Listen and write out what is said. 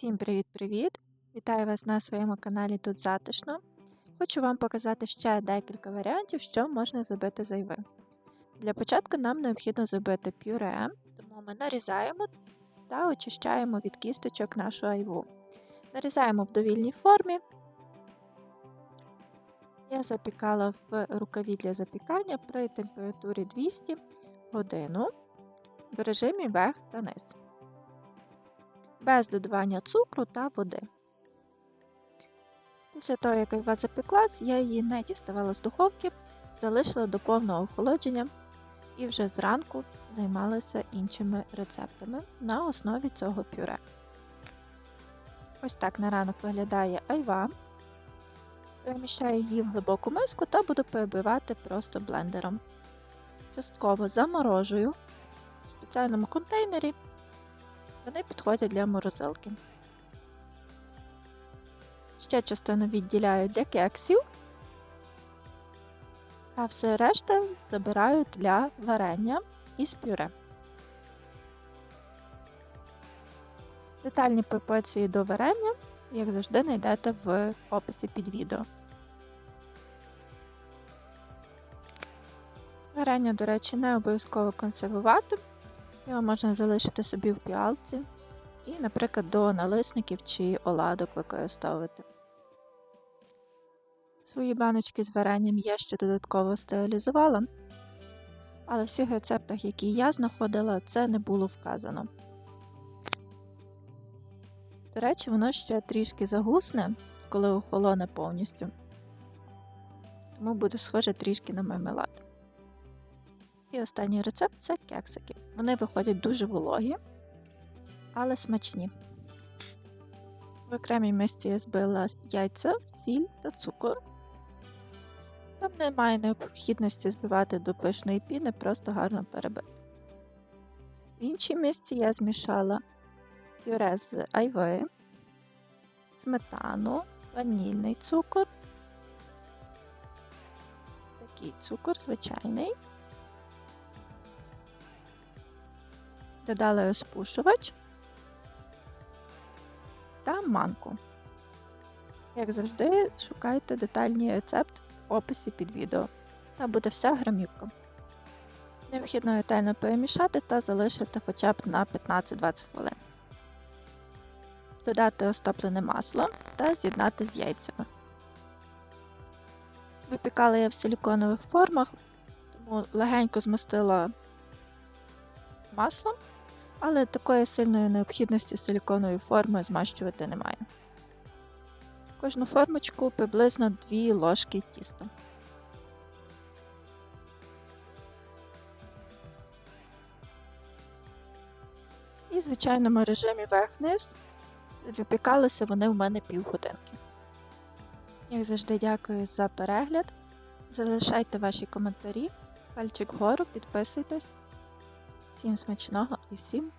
Всім привіт-привіт! Вітаю вас на своєму каналі Тут Затишно. Хочу вам показати ще декілька варіантів, що можна зробити з айви. Для початку нам необхідно зробити пюре, тому ми нарізаємо та очищаємо від кісточок нашу айву. Нарізаємо в довільній формі. Я запікала в рукаві для запікання при температурі 200 годину в режимі верх та низ без додавання цукру та води. Після того, як айва запеклась, я її не діставала з духовки, залишила до повного охолодження і вже зранку займалася іншими рецептами на основі цього пюре. Ось так на ранок виглядає айва. Переміщаю її в глибоку миску та буду перебивати просто блендером. Частково заморожую в спеціальному контейнері. Вони підходять для морозилки. Ще частину відділяю для кексів, а все решта забираю для варення із пюре. Детальні пропорції до варення, як завжди, знайдете в описі під відео. Варення, до речі, не обов'язково консервувати. Його можна залишити собі в піалці і, наприклад, до налисників чи оладок використовувати. Свої баночки з варенням я ще додатково стерилізувала, але в всіх рецептах, які я знаходила, це не було вказано. До речі, воно ще трішки загусне, коли охолоне повністю, тому буде схоже трішки на мармелад. І останній рецепт це кексики. Вони виходять дуже вологі, але смачні. В окремій мисці я збила яйця, сіль та цукор. Там немає необхідності збивати до пишної піни, просто гарно перебити. В іншій мисці я змішала пюре з айви, сметану, ванільний цукор, такий цукор звичайний. Додала розпушувач та манку. Як завжди, шукайте детальний рецепт в описі під відео. Там буде вся грамівка. Необхідно ретельно перемішати та залишити хоча б на 15-20 хвилин. Додати розтоплене масло та з'єднати з яйцями. Випікала я в силіконових формах, тому легенько змастила маслом, але такої сильної необхідності силіконової форми змащувати немає. Кожну формочку приблизно 2 ложки тіста. І в звичайному режимі верх-низ випікалися вони в мене півгодинки. Як завжди, дякую за перегляд. Залишайте ваші коментарі, пальчик вгору, підписуйтесь. Всім смачного і всім